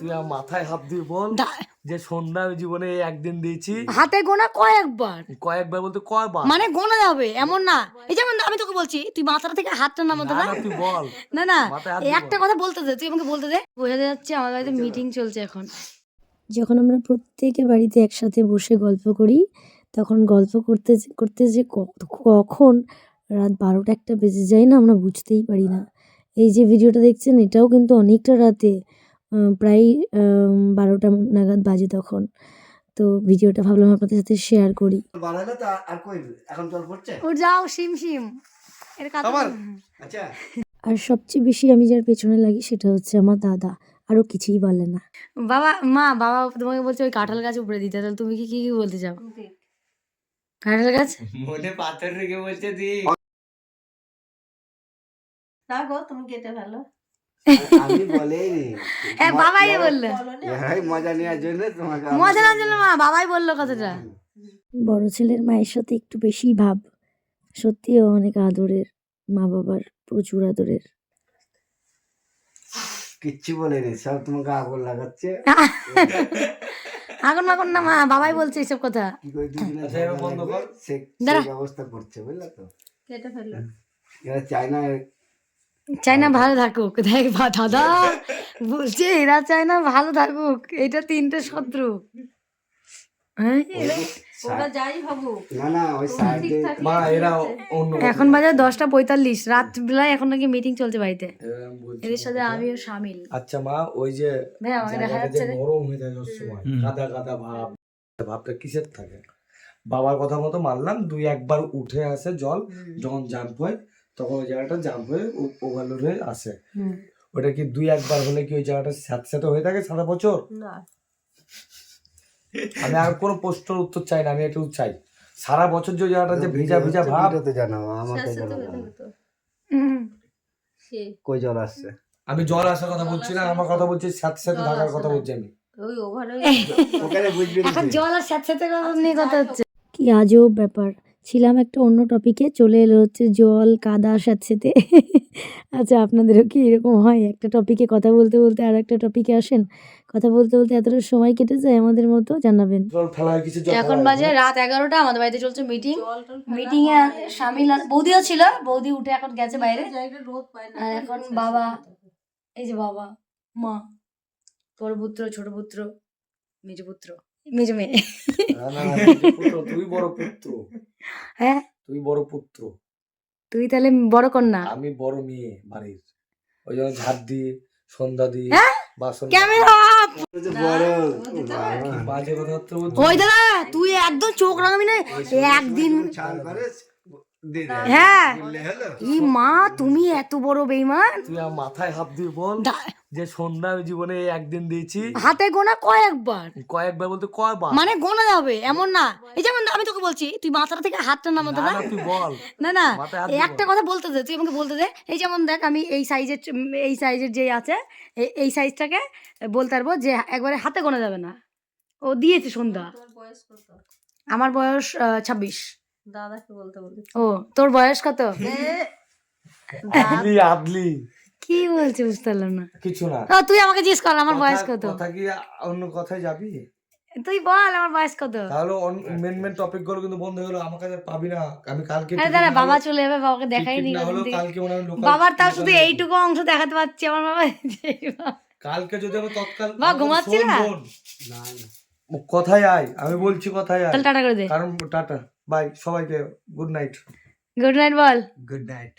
তুই আমার মাথায় হাত দিয়ে বল যে সন্ধ্যা আমি জীবনে একদিন দিয়েছি। হাতে গোনা কয়েকবার। কয়েকবার বলতে কয়বার? মানে গোনা যাবে এমন না। এই যেমন আমি তোকে বলছি তুই মাথাটা থেকে হাতটা তুই বল। না না একটা কথা বলতে দে তুই আমাকে বলতে দে। বোঝা যাচ্ছে আমার বাড়িতে মিটিং চলছে এখন। যখন আমরা প্রত্যেকে বাড়িতে একসাথে বসে গল্প করি তখন গল্প করতে করতে যে কখন রাত বারোটা একটা বেজে যায় না আমরা বুঝতেই পারি না। এই যে ভিডিওটা দেখছেন এটাও কিন্তু অনেকটা রাতে। প্রায় আহ, বারোটা নাগাদ বাজে তখন। তো ভিডিওটা ভাবলাম আপনাদের সাথে শেয়ার করি। বানালে তো আর কই এখন জল পড়ছে? ও যাও সিম সিম এর আচ্ছা। আর সবচেয়ে বেশি আমি যার পেছনে লাগি সেটা হচ্ছে আমার দাদা। আরও কিছুই বলে না। বাবা মা বাবা তোমাকে বলছে ওই কাঁঠাল গাছ উপরে দিতে। তাহলে তুমি কি কি কি বলতে চাও? কাঁঠাল গাছ? মনে পাথর রেখে বলছে দি তুমি কেটে ফেলো। আমি বলেই হ্যাঁ বাবাই বলল। হ্যাঁ মজা নেওয়ার জন্য তোমাকে মজা না জন্য মা বাবাই বলল কথাটা। বড় ছেলের মায়ের সাথে একটু বেশি ভাব। সত্যিও অনেক আদরের মা বাবার প্রচুর আদরের। কিচ্ছু বলেনি সব তোমাকে আগুন লাগাচ্ছে। আগুন মাগুন না মা বাবাই বলছে এইসব কথা। আচ্ছা, ব্যবস্থা করছে বুঝলে তো? কেটে ফেলো এরা চায়না চাই না ভালো থাকুক দেখ বা দাদা। বলছে এরা চায় না ভালো থাকুক এটা তিনটে শত্রু। হ্যাঁ? এরা- ওরা যাই ভাবুক। না না ওই সাইডে ঠিক থাকলে মা ঠিক এরা আছে। অন্য এখন বাজার দশটা পঁয়তাল্লিশ রাত বেলায় এখন নাকি মিটিং চলছে বাড়িতে। এদের সাথে আমিও সামিল। আচ্ছা মা ওই যে হয়ে সবসময় কাদা কাদা ভাব ভাবটা কিসের থাকে? বাবার কথা মতো মানলাম দুই একবার উঠে আসে জল যখন জাম্প হয় তখন ওই জায়গাটা জাম্প হয়ে ওভারলোড হয়ে আসে। ওটা কি দুই একবার হলে কি ওই জায়গাটা স্যাঁতস্যাঁতে হয়ে থাকে সারা বছর? না। আমি আর কোনো প্রশ্নের উত্তর চাই না আমি একটু চাই। সারা বছর যে জায়গাটা যে ভিজা ভিজা ভাব জানাব আমাকে কই জল আসছে? আমি জল আসার কথা বলছি না আমার কথা বলছি সাথে সাথে থাকার কথা বলছি আমি। ওই ওভারে ওখানে বুঝবি না জল আর স্যাঁত স্যাঁতে কথা নিয়ে কথা হচ্ছে। কি আজব ব্যাপার। ছিলাম একটা অন্য টপিকে চলে এলো হচ্ছে জল কাদা সাথে আচ্ছা আপনাদেরও কি এরকম হয়? একটা টপিকে কথা বলতে বলতে আর একটা টপিকে আসেন? কথা বলতে বলতে এতটা সময় কেটে যায় আমাদের মতো? জানাবেন। এখন বাজে রাত এগারোটা আমাদের বাড়িতে চলছে মিটিং মিটিং এ। সামিল আর- বৌদিও ছিল বৌদি উঠে এখন গেছে বাইরে। জায়গায় রোদ পায় না। আর এখন বাবা এই যে বাবা মা বড় পুত্র ছোট পুত্র মেজ পুত্র। মেজ মেয়ে তুই বড় পুত্র। হ্যাঁ? তুই বড় পুত্র। তুই তাহলে বড় কন্যা? আমি বড় মেয়ে বাড়ির। ওই জন্য ঝাড় দিয়ে সন্ধ্যা দিয়ে হ্যাঁ? বাসন ক্যামেরা ওই দাদা তুই একদম চোখ রাঙাবি না। একদিন। হ্যাঁ। ই মা তুমি এত বড় বেইমান। তুই আমার মাথায় হাত দিয়ে বল যে সন্ধ্যা জীবনে একদিন দিয়েছি। হাতে গোনা কয়েকবার। কয়েকবার বলতে কয়বার? মানে গোনা যাবে এমন না। এই যেমন আমি তোকে বলছি তুই মাথাটা থেকে হাতটা নামাতে না তুই বল। না না একটা কথা বলতে দে তুই আমাকে বলতে দে। এই যেমন দেখ আমি এই সাইজের এই সাইজের যে আছে এই- সাইজটাকে বলতে পারব যে একবারে হাতে গোনা যাবে না। ও দিয়েছে সন্ধ্যা। তোমার বয়স কত? আমার বয়স ছাব্বিশ। দাদাকে বলতে বলি। ও তোর বয়স কত? আদলি আদলি। কি বলছিস বুঝতে পারলাম না। কিছু না। ও, তুই আমাকে জিজ্ঞেস কর আমার বয়স কত? কথা কি অন্য কথায় যাবি? তুই বল আমার বয়স কত? তাহলে মেন মেন টপিকগুলো কিন্তু বন্ধ হয়ে গেলো আমার কাছে পাবি না। আমি কালকে আরে দাঁড়া বাবা চলে যাবে বাবাকে দেখাই নি। কালকে মনে হয় বাবার তাও শুধু এইটুকু অংশ দেখাতে পাচ্ছি আমার বাবা কালকে যদি আমি তৎকাল বাবা, আমাকে ঘুমাচ্ছি না? না না। কথায় আয় আমি বলছি কথায় আয়। তাহলে টাটা করে দে। কারণ টাটা। বাই সবাইকে গুড নাইট গুড নাইট বল। গুড নাইট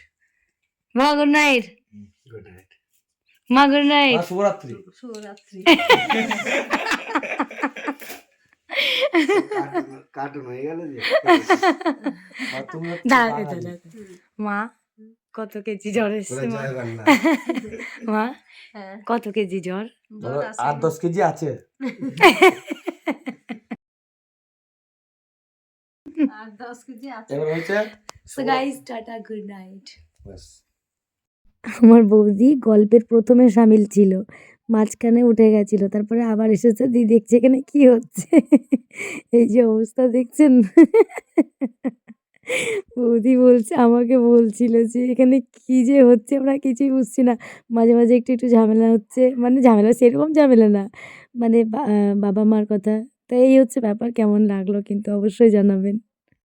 মা গুড নাইট গুড নাইট মা গুড নাইট শুভরাত্রি। শুভরাত্রি। কার্টুন হয়ে গেল যে। মা কত কেজি জ্বর এসছে মা? মা হ্যাঁ। কত কেজি জ্বর? বলো, আট দশ কেজি আছে। আট দশ কেজি আছে। এবার হয়েছে? সো গাইস টাটা গুড নাইট। আমার বৌদি গল্পের প্রথমে সামিল ছিল। মাঝখানে উঠে গেছিল তারপরে আবার এসেছে দি দেখছে এখানে কি হচ্ছে? এই যে অবস্থা দেখছেন? বৌদি বলছে আমাকে বলছিল যে এখানে কী যে হচ্ছে আমরা কিছুই বুঝছি না। মাঝে মাঝে একটু একটু ঝামেলা হচ্ছে। মানে ঝামেলা সেরকম ঝামেলা না। মানে বা- বাবা মার কথা তো এই হচ্ছে ব্যাপার কেমন লাগল কিন্তু অবশ্যই জানাবেন।